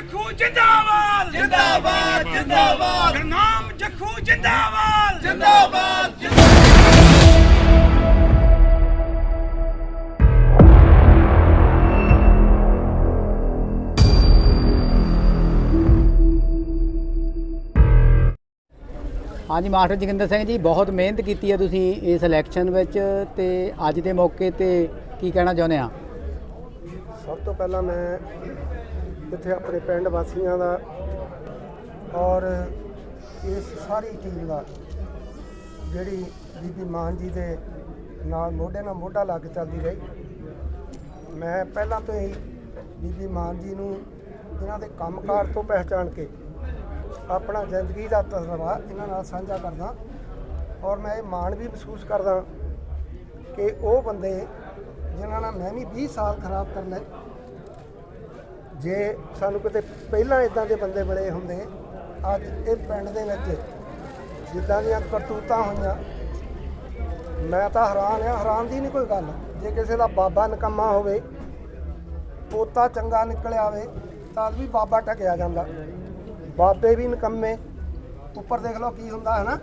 ਜੱਖੂ ਜਿੰਦਾਬਾਦ! ਜਿੰਦਾਬਾਦ ਜਿੰਦਾਬਾਦ! ਗਰਨਾਮ ਜੱਖੂ ਜਿੰਦਾਬਾਦ! ਜਿੰਦਾਬਾਦ ਹਾਂਜੀ ਮਾਸਟਰ ਜੋਗਿੰਦਰ ਸਿੰਘ ਜੀ ਬਹੁਤ ਮਿਹਨਤ ਕੀਤੀ ਹੈ ਤੁਸੀਂ ਇਸ ਇਲੈਕਸ਼ਨ ਵਿੱਚ ਤੇ ਅੱਜ ਦੇ ਮੌਕੇ ਤੇ ਕੀ ਕਹਿਣਾ ਚਾਹੁੰਦੇ ਆ? ਸਭ ਤੋਂ ਪਹਿਲਾਂ ਮੈਂ ਇੱਥੇ ਆਪਣੇ ਪਿੰਡ ਵਾਸੀਆਂ ਦਾ ਔਰ ਇਸ ਸਾਰੀ ਟੀਮ ਦਾ ਜਿਹੜੀ ਬੀਬੀ ਮਾਨ ਜੀ ਦੇ ਨਾਲ ਮੋਢੇ ਨਾਲ ਮੋਢਾ ਲਾ ਕੇ ਚੱਲਦੀ ਰਹੀ। ਮੈਂ ਪਹਿਲਾਂ ਤੋਂ ਹੀ ਬੀਬੀ ਮਾਨ ਜੀ ਨੂੰ ਇਹਨਾਂ ਦੇ ਕੰਮਕਾਰ ਤੋਂ ਪਹਿਚਾਣ ਕੇ ਆਪਣਾ ਜ਼ਿੰਦਗੀ ਦਾ ਤਜਰਬਾ ਇਹਨਾਂ ਨਾਲ ਸਾਂਝਾ ਕਰਦਾ ਔਰ ਮੈਂ ਇਹ ਮਾਣ ਵੀ ਮਹਿਸੂਸ ਕਰਦਾ ਕਿ ਉਹ ਬੰਦੇ ਜਿਨ੍ਹਾਂ ਨਾਲ ਮੈਂ ਵੀ 20 ਸਾਲ ਖਰਾਬ ਕਰਨੇ ਜੇ ਸਾਨੂੰ ਕਿਤੇ ਪਹਿਲਾਂ ਇਦਾਂ ਦੇ ਬੰਦੇ ਬੜੇ ਹੁੰਦੇ, ਅੱਜ ਇਹ ਪਿੰਡ ਦੇ ਵਿੱਚ ਜਿੱਦਾਂ ਦੀਆਂ ਕਰਤੂਤਾਂ ਹੋਈਆਂ, ਮੈਂ ਤਾਂ ਹੈਰਾਨ ਆ, ਹੈਰਾਨ ਦੀ ਨਹੀਂ ਕੋਈ ਗੱਲ। ਜੇ ਕਿਸੇ ਦਾ ਬਾਬਾ ਨਕਮਾ ਹੋਵੇ, ਪੋਤਾ ਚੰਗਾ ਨਿਕਲਿਆ ਹੋਵੇ ਤਾਂ ਵੀ ਬਾਬਾ ਟਕਿਆ ਜਾਂਦਾ। ਬਾਬੇ ਵੀ ਨਕੰਮੇ। ਉੱਪਰ ਦੇਖ ਲਓ ਕੀ ਹੁੰਦਾ ਹੈ ਨਾ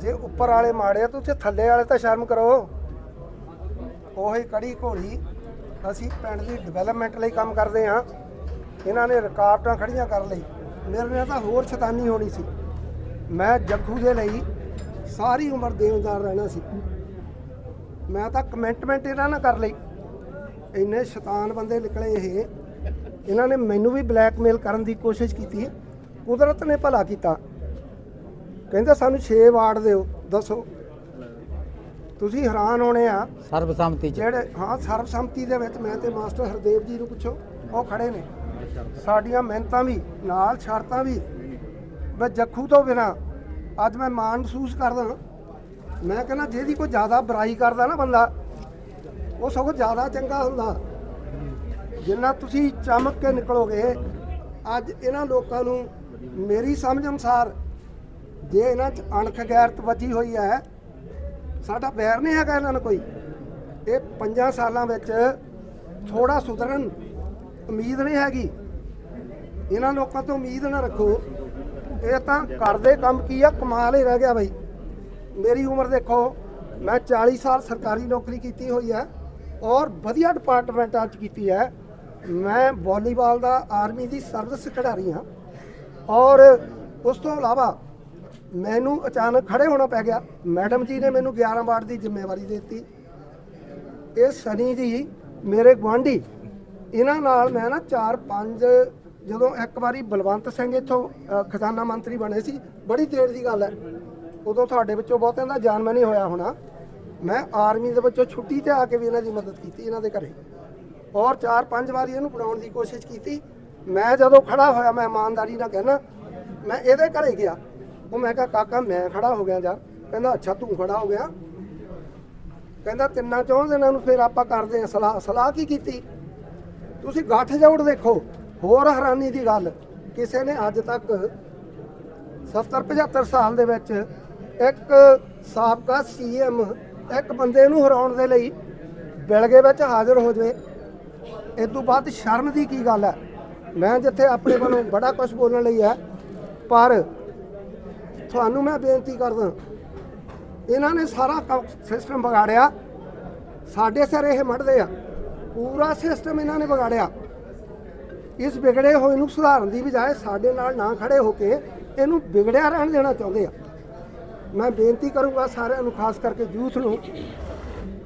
ਜੇ ਉੱਪਰ ਵਾਲੇ ਮਾੜੇ ਆ ਤੁਸੀਂ ਥੱਲੇ ਵਾਲੇ ਤਾਂ ਸ਼ਰਮ ਕਰੋ। ਉਹੀ ਕੜੀ ਘੋੜੀ ਅਸੀਂ ਪਿੰਡ ਦੀ ਡਿਵੈਲਪਮੈਂਟ ਲਈ ਕੰਮ ਕਰਦੇ ਹਾਂ। ਇਹਨਾਂ ਨੇ ਰੁਕਾਵਟਾਂ ਖੜੀਆਂ ਕਰ ਲਈ। ਮੇਰੇ ਨਾਲ ਤਾਂ ਹੋਰ ਸ਼ੈਤਾਨੀ ਹੋਣੀ ਸੀ। ਮੈਂ ਜੱਗੂ ਦੇ ਲਈ ਸਾਰੀ ਉਮਰ ਦੇਵਦਾਰ ਰਹਿਣਾ ਸੀ। ਮੈਂ ਤਾਂ ਕਮੈਂਟਮੈਂਟ ਇਹਨਾਂ ਨਾਲ ਕਰ ਲਈ। ਇੰਨੇ ਸ਼ੈਤਾਨ ਬੰਦੇ ਨਿਕਲੇ ਇਹ। ਇਹਨਾਂ ਨੇ ਮੈਨੂੰ ਵੀ ਬਲੈਕਮੇਲ ਕਰਨ ਦੀ ਕੋਸ਼ਿਸ਼ ਕੀਤੀ ਕੁਦਰਤ ਨੇ ਭਲਾ ਕੀਤਾ। ਕਹਿੰਦੇ ਸਾਨੂੰ 6 ਵਾਰਡ ਦਿਓ, ਦੱਸੋ। ਤੁਸੀਂ ਹੈਰਾਨ ਹੋਣੇ ਆ। ਸਰਬਸੰਮਤੀ ਚ। ਜਿਹੜੇ ਹਾਂ ਸਰਬਸੰਮਤੀ ਦੇ ਵਿੱਚ ਮੈਂ ਤੇ ਮਾਸਟਰ ਹਰਦੇਵ ਜੀ ਨੂੰ ਪੁੱਛੋ ਉਹ ਖੜੇ ਨੇ। ਸਾਡੀਆਂ ਮਿਹਨਤਾਂ ਵੀ ਨਾਲ ਸ਼ਰਤਾਂ ਵੀ ਮੈਂ ਜੱਖੂ ਤੋਂ ਬਿਨਾ ਅੱਜ ਮੈਂ ਮਾਣ ਮਹਿਸੂਸ ਕਰਦਾ ਮੈਂ ਕਹਿੰਦਾ ਜਿਹਦੀ ਕੋਈ ਜ਼ਿਆਦਾ ਬੁਰਾਈ ਕਰਦਾ ਨਾ ਬੰਦਾ ਉਹ ਸਗੋਂ ਜ਼ਿਆਦਾ ਚੰਗਾ ਹੁੰਦਾ। ਜਿੰਨਾ ਤੁਸੀਂ ਚਮਕ ਕੇ ਨਿਕਲੋਗੇ ਅੱਜ ਇਹਨਾਂ ਲੋਕਾਂ ਨੂੰ ਮੇਰੀ ਸਮਝ ਅਨੁਸਾਰ ਜੇ ਇਹਨਾਂ 'ਚ ਅਣਖ ਗੈਰਤ ਬਚੀ ਹੋਈ ਹੈ ਸਾਡਾ ਵੈਰ ਨਹੀਂ ਹੈਗਾ ਇਹਨਾਂ ਨੂੰ ਕੋਈ। ਇਹ ਪੰਜਾਂ ਸਾਲਾਂ ਵਿੱਚ ਥੋੜਾ ਸੁਧਰਨ ਉਮੀਦ ਨਹੀਂ ਹੈਗੀ। ਇਹਨਾਂ ਲੋਕਾਂ ਤੋਂ ਉਮੀਦ ਨਾ ਰੱਖੋ। ਇਹ ਤਾਂ ਕਰਦੇ ਕੰਮ ਕੀ ਆ, ਕਮਾਲ ਹੀ ਰਹਿ ਗਿਆ ਬਈ। ਮੇਰੀ ਉਮਰ ਦੇਖੋ, ਮੈਂ 40 ਸਾਲ ਸਰਕਾਰੀ ਨੌਕਰੀ ਕੀਤੀ ਹੋਈ ਹੈ ਔਰ ਵਧੀਆ ਡਿਪਾਰਟਮੈਂਟਾਂ 'ਚ ਕੀਤੀ ਹੈ। ਮੈਂ ਵਾਲੀਬਾਲ ਦਾ ਆਰਮੀ ਦੀ ਸਰਵਿਸ ਖਿਡਾਰੀ ਹਾਂ। ਔਰ ਉਸ ਤੋਂ ਇਲਾਵਾ ਮੈਨੂੰ ਅਚਾਨਕ ਖੜੇ ਹੋਣਾ ਪੈ ਗਿਆ। ਮੈਡਮ ਜੀ ਨੇ ਮੈਨੂੰ 11 ਵਾਰਡ ਦੀ ਜ਼ਿੰਮੇਵਾਰੀ ਦੇ ਦਿੱਤੀ। ਇਹ ਸਨੀ ਜੀ, ਮੇਰੇ ਗੁਆਂਢੀ। ਇਹਨਾਂ ਨਾਲ ਮੈਂ ਨਾ 4-5 ਜਦੋਂ ਇੱਕ ਵਾਰੀ ਬਲਵੰਤ ਸਿੰਘ ਇੱਥੋਂ ਖਜ਼ਾਨਾ ਮੰਤਰੀ ਬਣੇ ਸੀ, ਬੜੀ ਦੇਰ ਦੀ ਗੱਲ ਹੈ। ਉਦੋਂ ਤੁਹਾਡੇ ਵਿੱਚੋਂ ਬਹੁਤਿਆਂ ਦਾ ਜਨਮ ਨਹੀਂ ਹੋਇਆ ਹੋਣਾ। ਮੈਂ ਆਰਮੀ ਦੇ ਵਿੱਚੋਂ ਛੁੱਟੀ ਤੇ ਆ ਕੇ ਵੀ ਇਹਨਾਂ ਦੀ ਮਦਦ ਕੀਤੀ, ਇਹਨਾਂ ਦੇ ਘਰੇ। ਔਰ 4-5 ਵਾਰੀ ਇਹਨੂੰ ਬਣਾਉਣ ਦੀ ਕੋਸ਼ਿਸ਼ ਕੀਤੀ। ਮੈਂ ਜਦੋਂ ਖੜਾ ਹੋਇਆ, ਮੈਂ ਇਮਾਨਦਾਰੀ ਨਾਲ ਕਹਿਣਾ, ਮੈਂ ਇਹਦੇ ਘਰੇ ਗਿਆ। ਉਹ ਮੈਂ ਕਿਹਾ, ਕਾਕਾ, ਮੈਂ ਖੜਾ ਹੋ ਗਿਆ ਯਾਰ ਕਹਿੰਦਾ, ਅੱਛਾ, ਤੂੰ ਖੜਾ ਹੋ ਗਿਆ। ਕਹਿੰਦਾ, ਤਿੰਨਾਂ ਚੌਂ ਦਿਨਾਂ ਨੂੰ ਫਿਰ ਆਪਾਂ ਕਰਦੇ ਆ ਸਲਾਹ। ਸਲਾਹ ਕੀ ਕੀਤੀ? ਤੁਸੀਂ ਗੱਠ ਜੋੜ ਦੇਖੋ, ਹੋਰ ਹੈਰਾਨੀ ਦੀ ਗੱਲ, ਕਿਸੇ ਨੇ ਅੱਜ ਤੱਕ 70 75 ਸਾਲ ਦੇ ਵਿੱਚ ਇੱਕ ਸਾਬਕਾ ਸੀਐਮ ਇੱਕ ਬੰਦੇ ਨੂੰ ਹਰਾਉਣ ਦੇ ਲਈ ਬਿਲਗੇ ਵਿੱਚ ਹਾਜ਼ਰ ਹੋ ਜਾਵੇ। ਇਸ ਤੋਂ ਬਾਅਦ ਸ਼ਰਮ ਦੀ ਕੀ ਗੱਲ ਹੈ? ਮੈਂ ਜਿੱਥੇ ਆਪਣੇ ਵੱਲੋਂ ਬੜਾ ਕੁਝ ਬੋਲਣ ਲਈ ਹੈ, ਪਰ ਤੁਹਾਨੂੰ ਮੈਂ ਬੇਨਤੀ ਕਰਦਾ, ਇਹਨਾਂ ਨੇ ਸਾਰਾ ਸਿਸਟਮ ਵਿਗਾੜਿਆ। ਸਾਡੇ ਸਿਰ ਇਹ ਮੜਦੇ ਆ, ਪੂਰਾ ਸਿਸਟਮ ਇਹਨਾਂ ਨੇ ਵਿਗਾੜਿਆ। ਇਸ ਵਿਗੜੇ ਹੋਏ ਨੂੰ ਸੁਧਾਰਨ ਦੀ ਬਜਾਏ ਸਾਡੇ ਨਾਲ ਨਾ ਖੜੇ ਹੋ ਕੇ ਇਹਨੂੰ ਵਿਗੜਿਆ ਰਹਿਣ ਦੇਣਾ ਚਾਹੁੰਦੇ ਆ। ਮੈਂ ਬੇਨਤੀ ਕਰੂੰਗਾ ਸਾਰਿਆਂ ਨੂੰ, ਖਾਸ ਕਰਕੇ ਯੂਥ ਨੂੰ,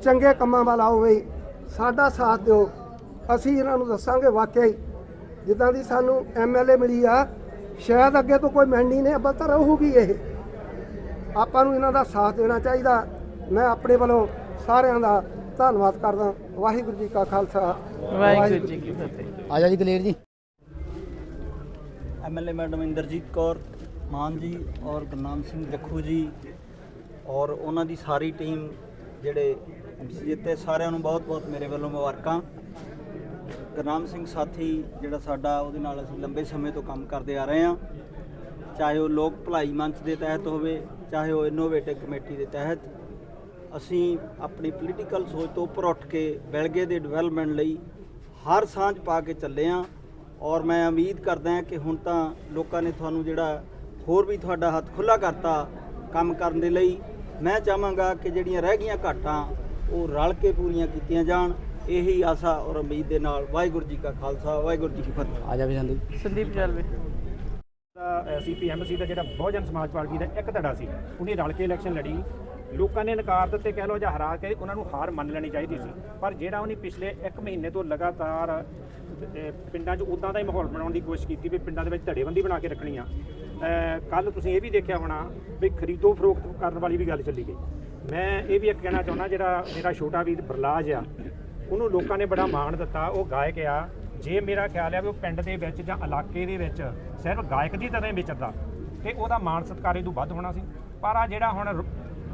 ਚੰਗੇ ਕੰਮਾਂ ਵਾਲਾ ਹੋਵੇ ਸਾਡਾ ਸਾਥ ਦਿਓ। ਅਸੀਂ ਇਹਨਾਂ ਨੂੰ ਦੱਸਾਂਗੇ ਵਾਕਿਆ ਹੀ, ਜਿੱਦਾਂ ਦੀ ਸਾਨੂੰ ਐਮਐਲਏ ਮਿਲੀ ਆ ਸ਼ਾਇਦ ਅੱਗੇ ਤੋਂ ਕੋਈ ਮੈਂਡੀ ਨੇ ਤਾਂ ਰਹੂਗੀ ਇਹ। ਆਪਾਂ ਨੂੰ ਇਹਨਾਂ ਦਾ ਸਾਥ ਦੇਣਾ ਚਾਹੀਦਾ। ਮੈਂ ਆਪਣੇ ਵੱਲੋਂ ਸਾਰਿਆਂ ਦਾ ਧੰਨਵਾਦ ਕਰਦਾ। ਵਾਹਿਗੁਰੂ ਜੀ ਕਾ ਖਾਲਸਾ। ਵਾਹਿਗੁਰੂ ਜੀ ਕੀ ਫਤਿਹ। ਆ ਜਾ ਜੀ ਦਲੇਰ ਜੀ। ਐਮਐਲਏ ਮੈਡਮ ਇੰਦਰਜੀਤ ਕੌਰ ਮਾਨ ਜੀ ਔਰ ਗੁਰਨਾਮ ਸਿੰਘ ਜੱਖੂ ਜੀ ਔਰ ਉਹਨਾਂ ਦੀ ਸਾਰੀ ਟੀਮ ਜਿਹੜੇ ਐਮਸੀ ਜਿੱਤੇ ਸਾਰਿਆਂ ਨੂੰ ਬਹੁਤ-ਬਹੁਤ ਮੇਰੇ ਵੱਲੋਂ ਮੁਬਾਰਕਾਂ। ਗੁਰਨਾਮ ਸਿੰਘ ਸਾਥੀ ਜਿਹੜਾ ਸਾਡਾ ਉਹਦੇ ਨਾਲ ਅਸੀਂ ਲੰਬੇ ਸਮੇਂ ਤੋਂ ਕੰਮ ਕਰਦੇ ਆ ਰਹੇ ਹਾਂ। ਚਾਹੇ ਉਹ ਲੋਕ ਭਲਾਈ ਮੰਚ ਦੇ ਤਹਿਤ ਹੋਵੇ, ਚਾਹੇ ਉਹ ਇਨੋਵੇਟਿਵ ਕਮੇਟੀ ਦੇ ਤਹਿਤ, ਅਸੀਂ ਆਪਣੀ ਪੋਲੀਟੀਕਲ ਸੋਚ ਤੋਂ ਉੱਪਰ ਉੱਠ ਕੇ ਬੈਲਗੇ ਦੇ ਡਿਵੈਲਪਮੈਂਟ ਲਈ ਹਰ ਸਾਂਝ ਪਾ ਕੇ ਚੱਲੇ ਹਾਂ ਔਰ ਮੈਂ ਉਮੀਦ ਕਰਦਾ ਹਾਂ ਕਿ ਹੁਣ ਤਾਂ ਲੋਕਾਂ ਨੇ ਤੁਹਾਨੂੰ ਜਿਹੜਾ ਹੋਰ ਵੀ ਤੁਹਾਡਾ ਹੱਥ ਖੁੱਲਾ ਕਰਤਾ ਕੰਮ ਕਰਨ ਦੇ ਲਈ, ਮੈਂ ਚਾਹਾਂਗਾ ਕਿ ਜਿਹੜੀਆਂ ਰਹਿ ਗਈਆਂ ਘਾਟਾਂ, ਉਹ ਰਲ ਕੇ ਪੂਰੀਆਂ ਕੀਤੀਆਂ ਜਾਣ। ਇਹੀ ਆਸਾ ਔਰ ਉਮੀਦ ਦੇ ਨਾਲ ਵਾਹਿਗੁਰੂ ਜੀ ਕਾ ਖਾਲਸਾ ਵਾਹਿਗੁਰੂ ਜੀ ਕੀ ਫਤਿਹ। ਆ ਜਾ ਵੀ ਸੰਦੀਪ। ਸੰਦੀਪ ਜਲਵੇ ਸੀਪੀਐਮ ਸੀ ਦਾ ਜਿਹੜਾ ਬਹੁਜਨ ਸਮਾਜ ਪਾਰਟੀ ਦਾ ਇੱਕ ਧੜਾ ਸੀ ਉਹਨੇ ਰਲ ਕੇ ਇਲੈਕਸ਼ਨ ਲੜੀ। ਲੋਕਾਂ ਨੇ ਨਕਾਰ ਦਿੱਤੇ ਕਹਿ ਲੋ ਜਾਂ ਹਰਾ ਕੇ ਉਹਨਾਂ ਨੂੰ ਹਾਰ ਮੰਨ ਲੈਣੀ ਚਾਹੀਦੀ ਸੀ। ਪਰ ਜਿਹੜਾ ਉਹਨੇ ਪਿਛਲੇ 1 ਮਹੀਨੇ ਤੋਂ ਲਗਾਤਾਰ ਪਿੰਡਾਂ 'ਚ ਉਦਾਂ ਦਾ ਹੀ ਮਾਹੌਲ ਬਣਾਉਣ ਦੀ ਕੋਸ਼ਿਸ਼ ਕੀਤੀ ਵੀ ਪਿੰਡਾਂ ਦੇ ਵਿੱਚ ਧੜੇਬੰਦੀ ਬਣਾ ਕੇ ਰੱਖਣੀ ਆ। ਕੱਲ ਤੁਸੀਂ ਇਹ ਵੀ ਦੇਖਿਆ ਹੋਣਾ ਵੀ ਖਰੀਦੋ ਫਰੋਖਤ ਕਰਨ ਵਾਲੀ ਵੀ ਗੱਲ ਚੱਲੀ ਗਈ। ਮੈਂ ਇਹ ਵੀ ਇੱਕ ਕਹਿਣਾ ਚਾਹੁੰਦਾ ਜਿਹੜਾ ਮੇਰਾ ਛੋਟਾ ਵੀਰ ਬਰਲਾਜ ਆ ਉਹਨੂੰ ਲੋਕਾਂ ਨੇ ਬੜਾ ਮਾਣ ਦਿੱਤਾ, ਉਹ ਗਾਇਕ ਆ। ਜੇ ਮੇਰਾ ਖਿਆਲ ਹੈ ਵੀ ਉਹ ਪਿੰਡ ਦੇ ਵਿੱਚ ਜਾਂ ਇਲਾਕੇ ਦੇ ਵਿੱਚ ਸਿਰਫ ਗਾਇਕ ਦੀ ਤਰ੍ਹਾਂ ਹੀ ਵਿਚਰਦਾ, ਤੇ ਉਹਦਾ ਮਾਣ ਸਤਿਕਾਰ ਇਹ ਤੋਂ ਵੱਧ ਹੋਣਾ ਸੀ। ਪਰ ਆ ਜਿਹੜਾ ਹੁਣ ਰ-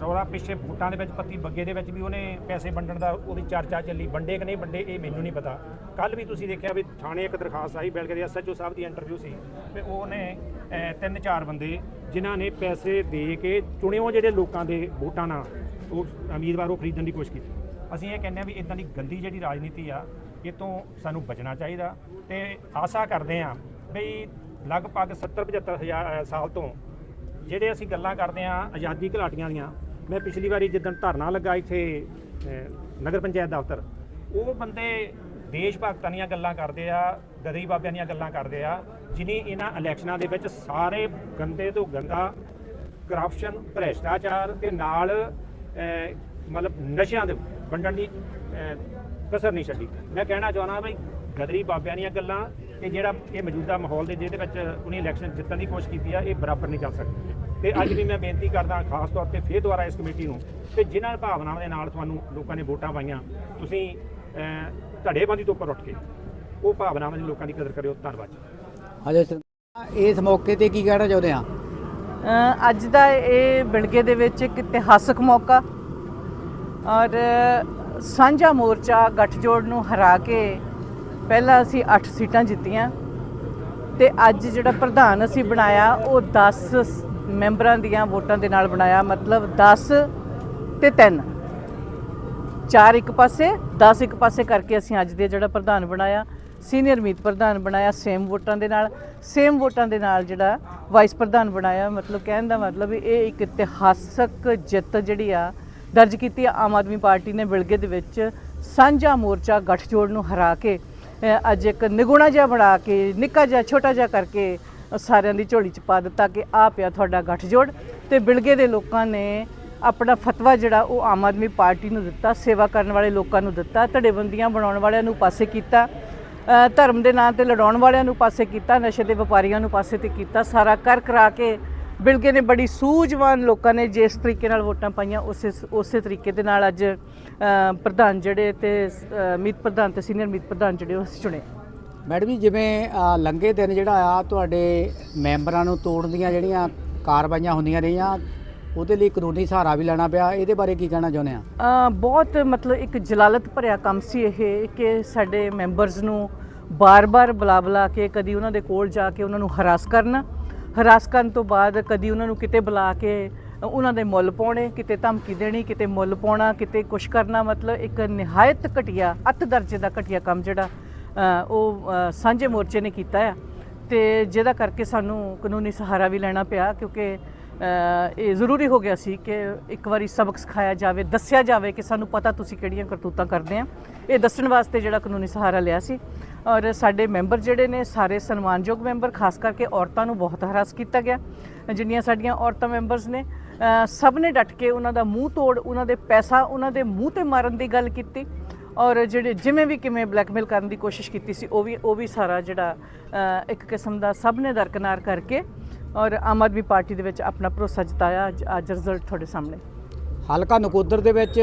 ਰੌਲਾ ਪਿੱਛੇ ਵੋਟਾਂ ਦੇ ਵਿੱਚ, ਪੱਤੀ ਬੱਗੇ ਦੇ ਵਿੱਚ ਵੀ ਉਹਨੇ ਪੈਸੇ ਵੰਡਣ ਦਾ, ਉਹਦੀ ਚਰਚਾ ਚੱਲੀ, ਵੰਡੇ ਕਿ ਨਹੀਂ ਵੰਡੇ, ਇਹ ਮੈਨੂੰ ਨਹੀਂ ਪਤਾ। ਕੱਲ ਵੀ ਤੁਸੀਂ ਦੇਖਿਆ ਵੀ ਥਾਣੇ ਇੱਕ ਦਰਖਾਸਤ ਆਈ ਬਿਲਕੁਲ ਐਸਐਚਓ ਸਾਹਿਬ ਦੀ ਇੰਟਰਵਿਊ ਸੀ, ਤੇ ਉਹਨੇ ਤਿੰਨ ਚਾਰ ਬੰਦੇ ਜਿਨ੍ਹਾਂ ਨੇ ਪੈਸੇ ਦੇ ਕੇ ਚੁਣਿਓ ਜਿਹੜੇ ਲੋਕਾਂ ਦੇ ਵੋਟਾਂ ਨਾਲ, ਉਹ ਉਮੀਦਵਾਰ ਉਹ ਖਰੀਦਣ ਦੀ ਕੋਸ਼ਿਸ਼ ਕੀਤੀ। ਅਸੀਂ ਇਹ ਕਹਿੰਦੇ ਆ ਵੀ ਇਦਾਂ ਦੀ ਗੰਦੀ ਜਿਹੜੀ ਰਾਜਨੀਤੀ ਆ, ਇਹ ਤੋਂ ਸਾਨੂੰ ਬਚਣਾ ਚਾਹੀਦਾ। ਤੇ ਆਸ਼ਾ ਕਰਦੇ ਆ ਵੀ ਲਗਭਗ 70 75 ਹਜ਼ਾਰ ਸਾਲ ਤੋਂ ਜਿਹੜੇ ਅਸੀਂ ਗੱਲਾਂ ਕਰਦੇ ਆ ਆਜ਼ਾਦੀ ਘਲਾਟੀਆਂ ਦੀਆਂ, ਮੈਂ ਪਿਛਲੀ ਵਾਰੀ ਜਿੱਦਣ ਧਰਨਾ ਲੱਗਾ ਇੱਥੇ ਨਗਰ ਪੰਚਾਇਤ ਦਫ਼ਤਰ, ਉਹ ਬੰਦੇ ਦੇਸ਼ ਭਗਤਾਂ ਦੀਆਂ ਗੱਲਾਂ ਕਰਦੇ ਆ ਗਦਰੀ ਬਾਬਿਆਂ ਦੀਆਂ ਗੱਲਾਂ ਕਰਦੇ ਆ, ਜਿਨੀ ਇਹਨਾਂ ਇਲੈਕਸ਼ਨਾਂ ਦੇ ਵਿੱਚ ਸਾਰੇ ਗੰਦੇ ਤੋਂ ਗੰਦਾ ਕਰਪਸ਼ਨ ਭ੍ਰਿਸ਼ਟਾਚਾਰ ਤੇ ਨਾਲ ਮਤਲਬ ਨਸ਼ਿਆਂ ਦੇ ਵੰਡਣ ਦੀ ਕਸਰ ਨਹੀਂ ਛੱਡੀ। ਮੈਂ ਕਹਿਣਾ ਚਾਹੁੰਦਾ ਬਈ ਗਦਰੀ ਬਾਬਿਆਂ ਦੀਆਂ ਗੱਲਾਂ ਤੇ ਜਿਹੜਾ ਇਹ ਮੌਜੂਦਾ ਮਾਹੌਲ ਦੇ ਜਿਹਦੇ ਵਿੱਚ ਉਹਨੇ ਇਲੈਕਸ਼ਨ ਜਿੱਤਣ ਦੀ ਕੋਸ਼ਿਸ਼ ਕੀਤੀ ਆ ਇਹ ਬਰਾਬਰ ਨਹੀਂ ਚੱਲ ਸਕਦੀ। ਤੇ ਅੱਜ ਵੀ ਮੈਂ ਬੇਨਤੀ ਕਰਦਾ ਖਾਸ ਤੌਰ ਤੇ ਫੇਰ ਦੁਬਾਰਾ ਇਸ ਕਮੇਟੀ ਨੂੰ ਤੇ ਜਿਨ੍ਹਾਂ ਭਾਵਨਾਵਾਂ ਦੇ ਨਾਲ ਤੁਹਾਨੂੰ ਲੋਕਾਂ ਨੇ ਵੋਟਾਂ ਪਾਈਆਂ ਤੁਸੀਂ ਧੜੇਬੰਦੀ ਤੋਂ ਉੱਪਰ ਉੱਠ ਕੇ ਉਹ ਭਾਵਨਾਵਾਂ ਦੀ ਲੋਕਾਂ ਦੀ ਕਦਰ ਕਰਿਓ। ਧੰਨਵਾਦ ਜੀ। ਇਸ ਮੌਕੇ ਤੇ ਕੀ ਕਹਿਣਾ ਚਾਹੁੰਦੇ ਆ? ਅੱਜ ਦਾ ਇਹ ਬਿਲਗੇ ਦੇ ਵਿੱਚ ਇੱਕ ਇਤਿਹਾਸਕ ਮੌਕਾ। ਔਰ ਸਾਂਝਾ ਮੋਰਚਾ ਗੱਠਜੋੜ ਨੂੰ ਹਰਾ ਕੇ ਪਹਿਲਾਂ ਅਸੀਂ 8 ਸੀਟਾਂ ਜਿੱਤੀਆਂ ਤੇ ਅੱਜ ਜਿਹੜਾ ਪ੍ਰਧਾਨ ਅਸੀਂ ਬਣਾਇਆ, ਉਹ 10 ਮੈਂਬਰਾਂ ਦੀਆਂ ਵੋਟਾਂ ਦੇ ਨਾਲ ਬਣਾਇਆ, ਮਤਲਬ 10 ਤੇ 3 ਚਾਰ ਇੱਕ ਪਾਸੇ 10 ਇੱਕ ਪਾਸੇ ਕਰਕੇ ਅਸੀਂ ਅੱਜ ਦੇ ਜਿਹੜਾ ਪ੍ਰਧਾਨ ਬਣਾਇਆ, ਸੀਨੀਅਰ ਮੀਤ ਪ੍ਰਧਾਨ ਬਣਾਇਆ, ਸੇਮ ਵੋਟਾਂ ਦੇ ਨਾਲ, ਸੇਮ ਵੋਟਾਂ ਦੇ ਨਾਲ ਜਿਹੜਾ ਵਾਈਸ ਪ੍ਰਧਾਨ ਬਣਾਇਆ, ਮਤਲਬ ਕਹਿਣ ਦਾ ਮਤਲਬ ਵੀ ਇਹ ਇੱਕ ਇਤਿਹਾਸਕ ਜਿੱਤ ਜਿਹੜੀ ਆ ਦਰਜ ਕੀਤੀ ਆਮ ਆਦਮੀ ਪਾਰਟੀ ਨੇ ਬਿਲਗੇ ਦੇ ਵਿੱਚ ਸਾਂਝਾ ਮੋਰਚਾ ਗੱਠਜੋੜ ਨੂੰ ਹਰਾ ਕੇ ਅੱਜ ਇੱਕ ਨਿਗੁਣਾ ਜਿਹਾ ਬਣਾ ਕੇ, ਨਿੱਕਾ ਜਿਹਾ, ਛੋਟਾ ਜਿਹਾ ਕਰਕੇ ਸਾਰਿਆਂ ਦੀ ਝੋਲੀ ਚ ਪਾ ਦਿੱਤਾ ਕਿ ਆ ਪਿਆ ਤੁਹਾਡਾ ਗੱਠਜੋੜ ਤੇ ਬਿਲਗੇ ਦੇ ਲੋਕਾਂ ਨੇ ਆਪਣਾ ਫਤਵਾ ਜਿਹੜਾ ਉਹ ਆਮ ਆਦਮੀ ਪਾਰਟੀ ਨੂੰ ਦਿੱਤਾ, ਸੇਵਾ ਕਰਨ ਵਾਲੇ ਲੋਕਾਂ ਨੂੰ ਦਿੱਤਾ, ਧੜੇਬੰਦੀਆਂ ਬਣਾਉਣ ਵਾਲਿਆਂ ਨੂੰ ਪਾਸੇ ਕੀਤਾ ਧਰਮ ਦੇ ਨਾਂ ਤੇ ਲੜਾਉਣ ਵਾਲਿਆਂ ਨੂੰ ਪਾਸੇ ਕੀਤਾ, ਨਸ਼ੇ ਦੇ ਵਪਾਰੀਆਂ ਨੂੰ ਪਾਸੇ ਤੇ ਕੀਤਾ, ਸਾਰਾ ਕਰ ਕਰਾ ਕੇ ਬਿਲਗੇ ਨੇ ਬੜੀ ਸੂਝਵਾਨ ਲੋਕਾਂ ਨੇ ਜਿਸ ਤਰੀਕੇ ਨਾਲ ਵੋਟਾਂ ਪਾਈਆਂ ਉਸੇ ਉਸੇ ਤਰੀਕੇ ਦੇ ਨਾਲ ਅੱਜ ਪ੍ਰਧਾਨ ਜਿਹੜੇ ਤੇ ਮੀਤ ਪ੍ਰਧਾਨ ਤੇ ਸੀਨੀਅਰ ਮੀਤ ਪ੍ਰਧਾਨ ਜਿਹੜੇ ਉਹ ਅਸੀਂ ਚੁਣੇ। ਮੈਡਮ ਜੀ ਜਿਵੇਂ ਲੰਘੇ ਦਿਨ ਜਿਹੜਾ ਆ ਤੁਹਾਡੇ ਮੈਂਬਰਾਂ ਨੂੰ ਤੋੜਨ ਦੀਆਂ ਜਿਹੜੀਆਂ ਕਾਰਵਾਈਆਂ ਹੁੰਦੀਆਂ ਰਹੀਆਂ ਉਹਦੇ ਲਈ ਕਾਨੂੰਨੀ ਸਹਾਰਾ ਵੀ ਲੈਣਾ ਪਿਆ ਇਹਦੇ ਬਾਰੇ ਕੀ ਕਹਿਣਾ ਚਾਹੁੰਦੇ ਆ? ਬਹੁਤ ਮਤਲਬ ਇੱਕ ਜਲਾਲਤ ਭਰਿਆ ਕੰਮ ਸੀ ਇਹ ਕਿ ਸਾਡੇ ਮੈਂਬਰਸ ਨੂੰ ਬਾਰ-ਬਾਰ ਬੁਲਾ ਬੁਲਾ ਕੇ ਕਦੀ ਉਹਨਾਂ ਦੇ ਕੋਲ ਜਾ ਕੇ ਉਹਨਾਂ ਨੂੰ ਹਰਾਸ ਕਰਨਾ ਹਰਾਸ ਕਰਨ ਤੋਂ ਬਾਅਦ ਕਦੀ ਉਹਨਾਂ ਨੂੰ ਕਿਤੇ ਬੁਲਾ ਕੇ ਉਹਨਾਂ ਦੇ ਮੁੱਲ ਪਾਉਣੇ, ਕਿਤੇ ਧਮਕੀ ਦੇਣੀ, ਕਿਤੇ ਮੁੱਲ ਪਾਉਣਾ, ਕਿਤੇ ਕੁਛ ਕਰਨਾ, ਮਤਲਬ ਇੱਕ ਨਿਹਾਇਤ ਘਟੀਆ, ਅੱਤ ਦਰਜੇ ਦਾ ਘਟੀਆ ਕੰਮ ਜਿਹੜਾ ਉਹ ਸਾਂਝੇ ਮੋਰਚੇ ਨੇ ਕੀਤਾ ਆ। ਤੇ ਜਿਹਦਾ ਕਰਕੇ ਸਾਨੂੰ ਕਾਨੂੰਨੀ ਸਹਾਰਾ ਵੀ ਲੈਣਾ ਪਿਆ, ਕਿਉਂਕਿ ਇਹ ਜ਼ਰੂਰੀ ਹੋ ਗਿਆ ਸੀ ਕਿ ਇੱਕ ਵਾਰੀ ਸਬਕ ਸਿਖਾਇਆ ਜਾਵੇ, ਦੱਸਿਆ ਜਾਵੇ ਕਿ ਸਾਨੂੰ ਪਤਾ ਤੁਸੀਂ ਕਿਹੜੀਆਂ ਕਰਤੂਤਾਂ ਕਰਦੇ ਆ। ਇਹ ਦੱਸਣ ਵਾਸਤੇ ਜਿਹੜਾ ਕਾਨੂੰਨੀ ਸਹਾਰਾ ਲਿਆ ਸੀ। ਔਰ ਸਾਡੇ ਮੈਂਬਰ ਜਿਹੜੇ ਨੇ, ਸਾਰੇ ਸਨਮਾਨਯੋਗ ਮੈਂਬਰ, ਖਾਸ ਕਰਕੇ ਔਰਤਾਂ ਨੂੰ ਬਹੁਤ ਹਰਾਸ ਕੀਤਾ ਗਿਆ। ਜਿੰਨੀਆਂ ਸਾਡੀਆਂ ਔਰਤਾਂ ਮੈਂਬਰਸ ਨੇ ਸਭ ਨੇ ਡਟ ਕੇ ਉਹਨਾਂ ਦਾ ਮੂੰਹ ਤੋੜ, ਉਹਨਾਂ ਦੇ ਪੈਸਾ, ਉਹਨਾਂ ਦੇ ਮੂੰਹ ਤੇ ਮਾਰਨ ਦੀ ਗੱਲ ਕੀਤੀ। ਔਰ ਜਿਹੜੇ ਜਿਵੇਂ ਵੀ ਕਿਵੇਂ ਬਲੈਕਮੇਲ ਕਰਨ ਦੀ ਕੋਸ਼ਿਸ਼ ਕੀਤੀ ਸੀ, ਉਹ ਵੀ ਉਹ ਵੀ ਸਾਰਾ ਜਿਹੜਾ ਇੱਕ ਕਿਸਮ ਦਾ ਸਭ ਨੇ ਦਰਕਨਾਰ ਕਰਕੇ ਔਰ ਆਮ ਆਦਮੀ ਪਾਰਟੀ ਦੇ ਵਿੱਚ ਆਪਣਾ ਭਰੋਸਾ ਜਤਾਇਆ। ਅੱਜ- ਅੱਜ ਰਿਜ਼ਲਟ ਤੁਹਾਡੇ ਸਾਹਮਣੇ। ਹਲਕਾ ਨਕੋਦਰ ਦੇ ਵਿੱਚ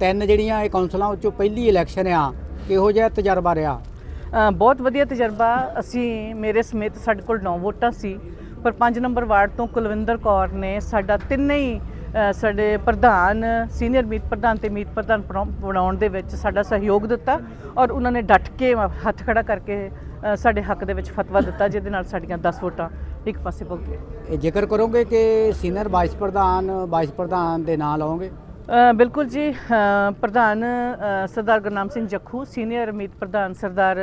ਤਿੰਨ ਜਿਹੜੀਆਂ ਇਹ ਕੌਂਸਲਾਂ ਵਿੱਚੋਂ ਪਹਿਲੀ ਇਲੈਕਸ਼ਨ ਆ। ਕਿਹੋ ਜਿਹਾ ਤਜਰਬਾ ਰਿਹਾ? ਬਹੁਤ ਵਧੀਆ ਤਜਰਬਾ। ਅਸੀਂ ਮੇਰੇ ਸਮੇਤ ਸਾਡੇ ਕੋਲ 9 ਵੋਟਾਂ ਸੀ, ਪਰ 5 ਨੰਬਰ ਵਾਰਡ ਤੋਂ ਕੁਲਵਿੰਦਰ ਕੌਰ ਨੇ ਸਾਡਾ ਤਿੰਨੇ ਹੀ ਸਾਡੇ ਪ੍ਰਧਾਨ, ਸੀਨੀਅਰ ਮੀਤ ਪ੍ਰਧਾਨ ਤੇ ਮੀਤ ਪ੍ਰਧਾਨ ਬਣਾਉ- ਬਣਾਉਣ ਦੇ ਵਿੱਚ ਸਾਡਾ ਸਹਿਯੋਗ ਦਿੱਤਾ ਔਰ ਉਹਨਾਂ ਨੇ ਡਟ ਕੇ ਹੱਥ ਖੜਾ ਕਰਕੇ ਸਾਡੇ ਹੱਕ ਦੇ ਵਿੱਚ ਫਤਵਾ ਦਿੱਤਾ, ਜਿਹਦੇ ਨਾਲ ਸਾਡੀਆਂ 10 ਵੋਟਾਂ ਇੱਕ ਪਾਸੇ ਭੁੱਲ ਗਈਆਂ। ਜ਼ਿਕਰ ਕਰੋਗੇ ਕਿ ਸੀਨੀਅਰ ਵਾਈਸ ਪ੍ਰਧਾਨ ਵਾਈਸ ਪ੍ਰਧਾਨ ਦੇ ਨਾਂ ਲਓਗੇ ਬਿਲਕੁਲ ਜੀ ਪ੍ਰਧਾਨ ਸਰਦਾਰ ਗੁਰਨਾਮ ਸਿੰਘ ਜੱਖੂ, ਸੀਨੀਅਰ ਮੀਤ ਪ੍ਰਧਾਨ ਸਰਦਾਰ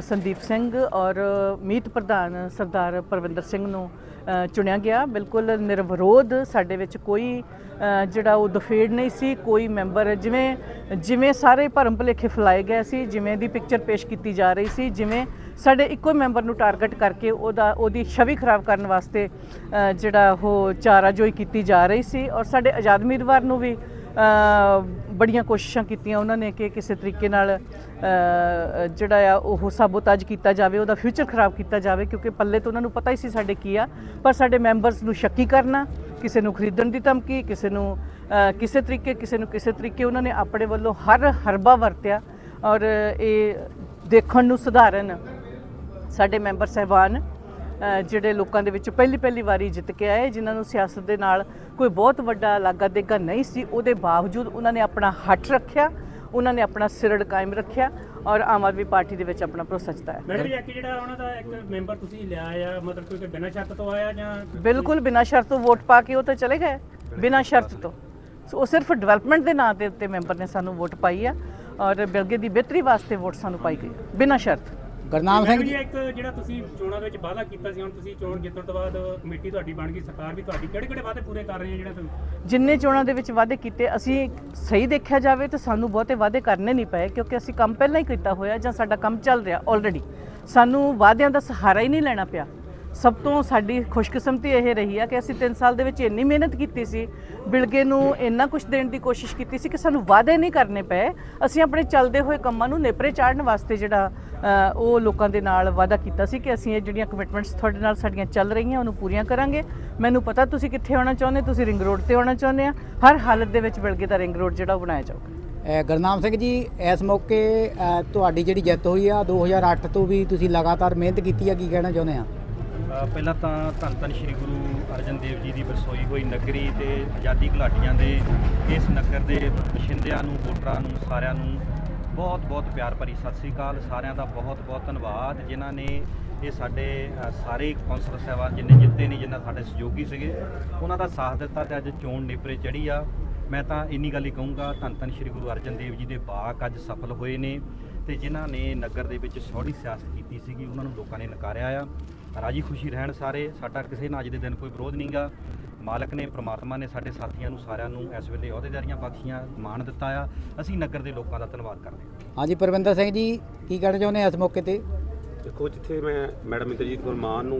ਸੰਦੀਪ ਸਿੰਘ ਔਰ ਮੀਤ ਪ੍ਰਧਾਨ ਸਰਦਾਰ ਪਰਵਿੰਦਰ ਸਿੰਘ ਨੂੰ ਚੁਣਿਆ ਗਿਆ। ਬਿਲਕੁਲ ਨਿਰਵਿਰੋਧ ਸਾਡੇ ਵਿੱਚ ਕੋਈ ਜਿਹੜਾ ਉਹ ਦਫੇੜ ਨਹੀਂ ਸੀ। ਕੋਈ ਮੈਂਬਰ ਜਿਵੇਂ ਜਿਵੇਂ ਸਾਰੇ ਭਰਮ ਭੁਲੇਖੇ ਫੈਲਾਏ ਗਏ ਸੀ, ਜਿਵੇਂ ਦੀ ਪਿਕਚਰ ਪੇਸ਼ ਕੀਤੀ ਜਾ ਰਹੀ ਸੀ, ਜਿਵੇਂ ਸਾਡੇ ਇੱਕੋ ਮੈਂਬਰ ਨੂੰ ਟਾਰਗੇਟ ਕਰਕੇ ਉਹਦਾ, ਉਹਦੀ ਛਵੀ ਖਰਾਬ ਕਰਨ ਵਾਸਤੇ ਜਿਹੜਾ ਉਹ ਚਾਰਾਜੋਈ ਕੀਤੀ ਜਾ ਰਹੀ ਸੀ। ਔਰ ਸਾਡੇ ਆਜ਼ਾਦ ਉਮੀਦਵਾਰ ਨੂੰ ਵੀ ਬੜੀਆਂ ਕੋਸ਼ਿਸ਼ਾਂ ਕੀਤੀਆਂ ਉਹਨਾਂ ਨੇ ਕਿ ਕਿਸੇ ਤਰੀਕੇ ਨਾਲ ਜਿਹੜਾ ਆ ਉਹ ਸਾਬੋਤਾਜ ਕੀਤਾ ਜਾਵੇ, ਉਹਦਾ ਫਿਊਚਰ ਖਰਾਬ ਕੀਤਾ ਜਾਵੇ, ਕਿਉਂਕਿ ਪੱਲੇ ਤੋਂ ਉਹਨਾਂ ਨੂੰ ਪਤਾ ਹੀ ਸੀ ਸਾਡੇ ਕੀ ਆ। ਪਰ ਸਾਡੇ ਮੈਂਬਰਸ ਨੂੰ ਸ਼ੱਕੀ ਕਰਨਾ, ਕਿਸੇ ਨੂੰ ਖਰੀਦਣ ਦੀ ਧਮਕੀ, ਕਿਸੇ ਨੂੰ ਕਿਸੇ ਤਰੀਕੇ, ਕਿਸੇ ਨੂੰ ਕਿਸੇ ਤਰੀਕੇ ਉਹਨਾਂ ਨੇ ਆਪਣੇ ਵੱਲੋਂ ਹਰ ਹਰਬਾ ਵਰਤਿਆ ਔਰ ਇਹ ਦੇਖਣ ਨੂੰ ਸਧਾਰਨ ਸਾਡੇ ਮੈਂਬਰ ਸਹਿਬਾਨ ਜਿਹੜੇ ਲੋਕਾਂ ਦੇ ਵਿੱਚ ਪਹਿਲੀ ਪਹਿਲੀ ਵਾਰੀ ਜਿੱਤ ਕੇ ਆਏ ਜਿਨ੍ਹਾਂ ਨੂੰ ਸਿਆਸਤ ਦੇ ਨਾਲ ਕੋਈ ਬਹੁਤ ਵੱਡਾ ਲਾਗਾ ਦੇਗਾ ਨਹੀਂ ਸੀ ਉਹਦੇ ਬਾਵਜੂਦ ਉਹਨਾਂ ਨੇ ਆਪਣਾ ਹੱਠ ਰੱਖਿਆ ਉਹਨਾਂ ਨੇ ਆਪਣਾ ਸਿਰੜ ਕਾਇਮ ਰੱਖਿਆ ਔਰ ਆਮ ਆਦਮੀ ਪਾਰਟੀ ਦੇ ਵਿੱਚ ਆਪਣਾ ਭਰੋਸਾ ਜਤਾਇਆ। ਮੈਡਮ ਜੀ ਜਿਹੜਾ ਉਹਨਾਂ ਦਾ ਇੱਕ ਮੈਂਬਰ ਤੁਸੀਂ ਲਿਆ ਆ ਮਤਲਬ ਕੋਈ ਬਿਨਾਂ ਸ਼ਰਤ ਤੋਂ ਆਇਆ ਜਾਂ ਬਿਲਕੁਲ ਬਿਨਾਂ ਸ਼ਰਤ ਤੋਂ ਵੋਟ ਪਾ ਕੇ ਉਹ ਤਾਂ ਚਲੇ ਗਏ ਬਿਨਾਂ ਸ਼ਰਤ ਤੋਂ। ਸੋ ਉਹ ਸਿਰਫ ਡਿਵੈਲਪਮੈਂਟ ਦੇ ਨਾਂ ਦੇ ਉੱਤੇ ਮੈਂਬਰ ਨੇ ਸਾਨੂੰ ਵੋਟ ਪਾਈ ਆ ਔਰ ਬਿਲਗੇ ਦੀ ਬਿਹਤਰੀ ਵਾਸਤੇ ਵੋਟ ਸਾਨੂੰ ਪਾਈ ਗਈ ਬਿਨਾਂ ਸ਼ਰਤ। ਗੁਰਨਾਮ ਸਿੰਘ ਜੀ। ਜੀ ਇੱਕ ਜਿਹੜਾ ਤੁਸੀਂ ਚੋਣਾਂ ਦੇ ਵਿੱਚ ਵਾਅਦਾ ਕੀਤਾ ਸੀ ਹੁਣ ਤੁਸੀਂ ਚੋਣ ਜਿੱਤਣ ਤੋਂ ਬਾਅਦ ਕਮੇਟੀ ਤੁਹਾਡੀ ਬਣ ਗਈ ਸਰਕਾਰ ਵੀ ਤੁਹਾਡੀ ਕਿਹੜੇ ਕਿਹੜੇ ਵਾਅਦੇ ਪੂਰੇ ਕਰ ਰਹੇ ਆ ਜਿਹੜਾ ਤੁਸੀਂ? ਜਿੰਨੇ ਚੋਣਾਂ ਦੇ ਵਿੱਚ ਵਾਅਦੇ ਕੀਤੇ ਅਸੀਂ ਸਹੀ ਦੇਖਿਆ ਜਾਵੇ ਤਾਂ ਸਾਨੂੰ ਬਹੁਤੇ ਵਾਅਦੇ ਕਰਨੇ ਨਹੀਂ ਪਏ ਕਿਉਂਕਿ ਅਸੀਂ ਕੰਮ ਪਹਿਲਾਂ ਹੀ ਕੀਤਾ ਹੋਇਆ ਜਾਂ ਸਾਡਾ ਕੰਮ ਚੱਲ ਰਿਹਾ ਆਲਰੇਡੀ ਸਾਨੂੰ ਵਾਅਦਿਆਂ ਦਾ ਸਹਾਰਾ ਹੀ ਨਹੀਂ ਲੈਣਾ ਪਿਆ। ਸਭ ਤੋਂ ਸਾਡੀ ਖੁਸ਼ਕਿਸਮਤੀ ਇਹ ਰਹੀ ਆ ਕਿ ਅਸੀਂ 3 ਸਾਲ ਦੇ ਵਿੱਚ ਇੰਨੀ ਮਿਹਨਤ ਕੀਤੀ ਸੀ ਬਿਲਗੇ ਨੂੰ ਇੰਨਾ ਕੁਝ ਦੇਣ ਦੀ ਕੋਸ਼ਿਸ਼ ਕੀਤੀ ਸੀ ਕਿ ਸਾਨੂੰ ਵਾਅਦੇ ਨਹੀਂ ਕਰਨੇ ਪਏ। ਅਸੀਂ ਆਪਣੇ ਚੱਲਦੇ ਹੋਏ ਕੰਮਾਂ ਨੂੰ ਨੇਪਰੇ ਚਾੜਨ ਵਾਸਤੇ ਜਿਹੜਾ ਉਹ ਲੋਕਾਂ ਦੇ ਨਾਲ ਵਾਅਦਾ ਕੀਤਾ ਸੀ ਕਿ ਅਸੀਂ ਇਹ ਜਿਹੜੀਆਂ ਕਮਿਟਮੈਂਟਸ ਤੁਹਾਡੇ ਨਾਲ ਸਾਡੀਆਂ ਚੱਲ ਰਹੀਆਂ ਉਹਨੂੰ ਪੂਰੀਆਂ ਕਰਾਂਗੇ। ਮੈਨੂੰ ਪਤਾ ਤੁਸੀਂ ਕਿੱਥੇ ਆਉਣਾ ਚਾਹੁੰਦੇ ਤੁਸੀਂ ਰਿੰਗ ਰੋਡ ਤੇ ਆਉਣਾ ਚਾਹੁੰਦੇ ਆ। ਹਰ ਹਾਲਤ ਦੇ ਵਿੱਚ ਬਿਲਗੇ ਦਾ ਰਿੰਗ ਰੋਡ ਜਿਹੜਾ ਉਹ ਬਣਾਇਆ ਜਾਊਗਾ। ਅ, ਗੁਰਨਾਮ ਸਿੰਘ ਜੀ ਇਸ ਮੌਕੇ ਤੁਹਾਡੀ ਜਿਹੜੀ ਜਿੱਤ ਹੋਈ ਆ 2008 ਤੋਂ ਵੀ ਤੁਸੀਂ ਲਗਾਤਾਰ ਮਿਹਨਤ ਕੀਤੀ ਆ ਕੀ ਕਹਿਣਾ ਚਾਹੁੰਦੇ ਆ? ਪਹਿਲਾਂ ਤਾਂ ਧੰਨ ਧੰਨ ਸ਼੍ਰੀ ਗੁਰੂ ਅਰਜਨ ਦੇਵ ਜੀ ਦੀ ਵਰਸੋਈ ਹੋਈ ਨਗਰੀ ਤੇ ਆਜ਼ਾਦੀ ਘੁਲਾਟੀਆਂ ਦੇ ਇਸ ਨਗਰ ਦੇ ਬਸ਼ਿੰਦਿਆਂ ਨੂੰ, ਵੋਟਰਾਂ ਨੂੰ, ਸਾਰਿਆਂ ਨੂੰ ਬਹੁਤ ਬਹੁਤ ਪਿਆਰ ਭਰੀ ਸਤਿ ਸ੍ਰੀ ਅਕਾਲ। ਸਾਰਿਆਂ ਦਾ ਬਹੁਤ ਬਹੁਤ ਧੰਨਵਾਦ। ਜਿਨ੍ਹਾਂ ਨੇ ਇਹ ਸਾਡੇ ਸਾਰੇ ਕੌਂਸਲਰ ਸਾਹਿਬਾਨ ਜਿੰਨੇ ਜਿੱਤੇ ਨੇ, ਜਿਨ੍ਹਾਂ ਸਾਡੇ ਸਹਿਯੋਗੀ ਸੀਗੇ, ਉਹਨਾਂ ਦਾ ਸਾਥ ਦਿੱਤਾ ਤੇ ਅੱਜ ਚੋਣ ਨੇਪਰੇ ਚੜੀ ਆ। ਮੈਂ ਤਾਂ ਇੰਨੀ ਗੱਲ ਹੀ ਕਹੂੰਗਾ, ਧੰਨ ਧੰਨ ਸ਼੍ਰੀ ਗੁਰੂ ਅਰਜਨ ਦੇਵ ਜੀ ਦੇ ਬਾਗ ਅੱਜ ਸਫਲ ਹੋਏ ਨੇ ਤੇ ਜਿਨ੍ਹਾਂ ਨੇ ਨਗਰ ਦੇ ਵਿੱਚ ਸੌੜੀ ਸਿਆਸਤ ਕੀਤੀ ਸੀਗੀ, ਉਹਨਾਂ ਨੂੰ ਲੋਕਾਂ ਨੇ ਨਕਾਰਿਆ ਆ। ਰਾਜੀ ਖੁਸ਼ੀ ਰਹਿਣ ਸਾਰੇ। ਸਾਡਾ ਕਿਸੇ ਨਾਲ ਅੱਜ ਦੇ ਦਿਨ ਕੋਈ ਵਿਰੋਧ ਨਹੀਂਗਾ। ਮਾਲਕ ਨੇ ਪ੍ਰਮਾਤਮਾ ਨੇ ਸਾਡੇ ਸਾਥੀਆਂ ਨੂੰ ਸਾਰਿਆਂ ਨੂੰ ਇਸ ਵੇਲੇ ਅਹੁਦੇਦਾਰੀਆਂ ਬਖਸ਼ੀਆਂ ਮਾਣ ਦਿੱਤਾ ਆ। ਅਸੀਂ ਨਗਰ ਦੇ ਲੋਕਾਂ ਦਾ ਧੰਨਵਾਦ ਕਰਦੇ ਹਾਂ। ਹਾਂਜੀ ਪਰਵਿੰਦਰ ਸਿੰਘ ਜੀ ਕੀ ਕਹਿਣਾ ਚਾਹੁੰਦੇ ਆ ਇਸ ਮੌਕੇ ਤੇ? ਦੇਖੋ ਜਿੱਥੇ ਮੈਂ ਮੈਡਮ ਇੰਦਰਜੀਤ ਕੌਰ ਮਾਨ ਨੂੰ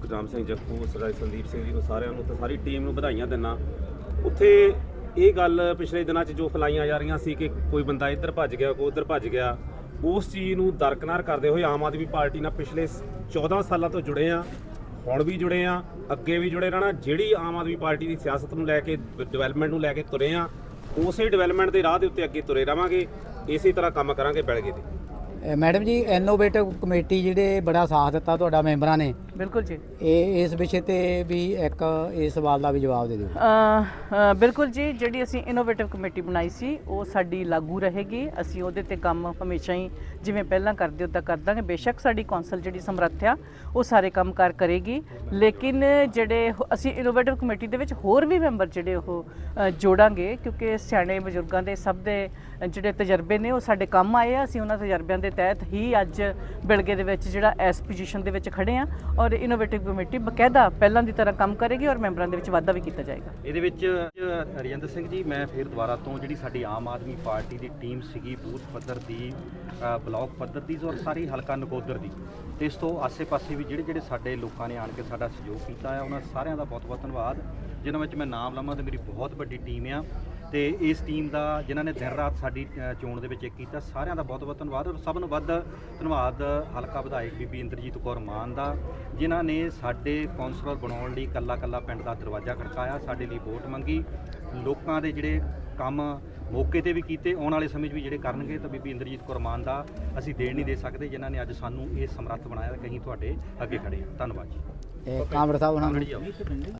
ਗੁਰਨਾਮ ਸਿੰਘ ਜੱਖੂ ਸਰਦਾਰ ਸੰਦੀਪ ਸਿੰਘ ਜੀ ਨੂੰ ਸਾਰਿਆਂ ਨੂੰ ਤੇ ਸਾਰੀ ਟੀਮ ਨੂੰ ਵਧਾਈਆਂ ਦਿੰਨਾ। ਉੱਥੇ ਇਹ ਗੱਲ ਪਿਛਲੇ ਦਿਨਾਂ 'ਚ ਜੋ ਫਲਾਈਆਂ ਜਾ ਰਹੀਆਂ ਸੀ ਕਿ ਕੋਈ ਬੰਦਾ ਇੱਧਰ ਭੱਜ ਗਿਆ ਕੋਈ ਉੱਧਰ ਭੱਜ ਗਿਆ ਉਸ ਚੀਜ਼ ਨੂੰ ਦਰਕਨਾਰ ਕਰਦੇ ਹੋਏ ਆਮ ਆਦਮੀ ਪਾਰਟੀ ਨਾਲ ਪਿਛਲੇ 14 ਸਾਲਾਂ ਤੋਂ ਜੁੜੇ ਆ ਹੁਣ ਵੀ ਜੁੜੇ ਆ ਅੱਗੇ ਵੀ ਜੁੜੇ ਰਹਿਣਾ, ਜਿਹੜੀ ਆਮ ਆਦਮੀ ਪਾਰਟੀ ਦੀ ਸਿਆਸਤ ਨੂੰ ਲੈ ਕੇ ਡਿਵੈਲਪਮੈਂਟ ਨੂੰ ਲੈ ਕੇ ਤੁਰੇ ਆ ਉਸੇ ਡਿਵੈਲਪਮੈਂਟ ਦੇ ਰਾਹ ਦੇ ਉੱਤੇ ਅੱਗੇ ਤੁਰੇ ਰਵਾਂਗੇ, ਇਸੇ ਤਰ੍ਹਾਂ ਕੰਮ ਕਰਾਂਗੇ ਬੈਲਗੇ ਤੇ। ਮੈਡਮ ਜੀ ਇਨੋਵੇਟਿਵ ਕਮੇਟੀ ਜਿਹੜੇ ਬੜਾ ਸਾਥ ਦਿੱਤਾ ਤੁਹਾਡਾ ਮੈਂਬਰਾਂ ਨੇ ਬਿਲਕੁਲ ਜੀ। ਇਹ ਇਸ ਵਿਸ਼ੇ ਤੇ ਵੀ ਇੱਕ ਇਸ ਸਵਾਲ ਦਾ ਵੀ ਜਵਾਬ ਦੇ ਦਿਓ। ਅ, ਬਿਲਕੁਲ ਜੀ ਜਿਹੜੀ ਅਸੀਂ ਇਨੋਵੇਟਿਵ ਕਮੇਟੀ ਬਣਾਈ ਸੀ ਉਹ ਸਾਡੀ ਲਾਗੂ ਰਹੇਗੀ। ਅਸੀਂ ਉਹਦੇ ਤੇ ਕੰਮ ਹਮੇਸ਼ਾ ਹੀ ਜਿਵੇਂ ਪਹਿਲਾਂ ਕਰਦੇ ਉਦਾਂ ਕਰ ਦਾਂਗੇ। ਬੇਸ਼ੱਕ ਸਾਡੀ ਕੌਂਸਲ ਜਿਹੜੀ ਸਮਰੱਥ ਆ ਉਹ ਸਾਰੇ ਕੰਮ ਕਾਰ ਕਰੇਗੀ। ਲੇਕਿਨ ਜਿਹੜੇ ਅਸੀਂ ਇਨੋਵੇਟਿਵ ਕਮੇਟੀ ਦੇ ਵਿੱਚ ਹੋਰ ਵੀ ਮੈਂਬਰ ਜਿਹੜੇ ਉਹ ਜੋੜਾਂਗੇ ਕਿਉਂਕਿ ਸਿਆਣੇ ਬਜ਼ੁਰਗਾਂ ਦੇ ਸਭ ਦੇ ਜਿਹੜੇ ਤਜਰਬੇ ਨੇ ਉਹ ਸਾਡੇ ਕੰਮ ਆਏ ਆ। ਅਸੀਂ ਉਹਨਾਂ ਤਜਰਬਿਆਂ ਦੇ ਤਹਿਤ ਹੀ ਅੱਜ ਬਿਲਗੇ ਦੇ ਵਿੱਚ ਜਿਹੜਾ ਇਸ ਪੋਜੀਸ਼ਨ ਦੇ ਵਿੱਚ ਖੜੇ ਆ। ਔਰ ਇਨੋਵੇਟਿਵ ਕਮੇਟੀ ਬਕਾਇਦਾ ਪਹਿਲਾਂ ਦੀ ਤਰ੍ਹਾਂ ਕੰਮ ਕਰੇਗੀ ਔਰ ਮੈਂਬਰਾਂ ਦੇ ਵਿੱਚ ਵਾਧਾ ਵੀ ਕੀਤਾ ਜਾਏਗਾ। ਇਹਦੇ ਵਿੱਚ ਅ, ਰਜਿੰਦਰ ਸਿੰਘ ਜੀ ਮੈਂ ਫਿਰ ਦੁਬਾਰਾ ਤੋਂ ਜਿਹੜੀ ਸਾਡੀ ਆਮ ਆਦਮੀ ਪਾਰਟੀ ਦੀ ਟੀਮ ਸੀਗੀ ਬੂਥ ਪੱਧਰ ਦੀ ਅ, ਬਲਾਕ ਪੱਧਰ ਦੀ ਔਰ ਸਾਰੀ ਹਲਕਾ ਨਕੋਦਰ ਦੀ। ਤੇ ਇਸ ਤੋਂ ਆਸੇ-ਪਾਸੇ ਵੀ ਜਿਹੜੇ ਜਿਹੜੇ ਸਾਡੇ ਲੋਕਾਂ ਨੇ ਆਣ ਕੇ ਸਾਡਾ ਸਹਿਯੋਗ ਕੀਤਾ ਹੈ ਉਹਨਾਂ ਸਾਰਿਆਂ ਦਾ ਬਹੁਤ-ਬਹੁਤ ਧੰਨਵਾਦ। ਜਿਨ੍ਹਾਂ ਵਿੱਚ ਮੈਂ ਨਾਮ ਲਵਾਂ ਤੇ ਮੇਰੀ ਬਹੁਤ ਵੱਡੀ ਟੀਮ ਆ। ਤੇ ਇਸ ਟੀਮ ਦਾ ਜਿਨ੍ਹਾਂ ਨੇ ਦਿਨ ਰਾਤ ਸਾਡੀ ਚੋਣ ਦੇ ਵਿੱਚ ਇੱਕ ਕੀਤਾ ਸਾਰਿਆਂ ਦਾ ਬਹੁਤ-ਬਹੁਤ ਧੰਨਵਾਦ ਔਰ ਸਭ ਨੂੰ ਵੱਧ ਧੰਨਵਾਦ ਹਲਕਾ ਵਿਧਾਇਕ ਬੀਬੀ ਇੰਦਰਜੀਤ ਕੌਰ ਮਾਨ ਦਾ ਜਿਨ੍ਹਾਂ ਨੇ ਸਾਡੇ ਕੌਂਸਲਰ ਬਣਾਉਣ ਲਈ ਕੱਲਾ-ਕੱਲਾ ਪਿੰਡ ਦਾ ਦਰਵਾਜ਼ਾ ਖੜਕਾਇਆ ਸਾਡੇ ਲਈ ਵੋਟ ਮੰਗੀ ਲੋਕਾਂ ਦੇ ਜਿਹੜੇ ਕੰਮ ਮੌਕੇ ਤੇ ਵੀ ਕੀਤੇ ਆਉਣ ਵਾਲੇ ਸਮੇਂ 'ਚ ਵੀ ਜਿਹੜੇ ਕਰਨਗੇ ਤਾਂ ਬੀਬੀ ਇੰਦਰਜੀਤ ਕੌਰ ਮਾਨ ਦਾ ਅਸੀਂ ਦੇਣ ਨਹੀਂ ਦੇ ਸਕਦੇ ਜਿਨ੍ਹਾਂ ਨੇ ਅੱਜ ਸਾਨੂੰ ਇਹ ਸਮਰੱਥ ਬਣਾਇਆ ਕਹੀਂ ਤੁਹਾਡੇ ਅੱਗੇ ਖੜੇ ਆ। ਧੰਨਵਾਦ ਜੀ। ਇਹ ਕਾਮਰ ਸਾਹਿਬ ਉਹਨਾਂ ਨੂੰ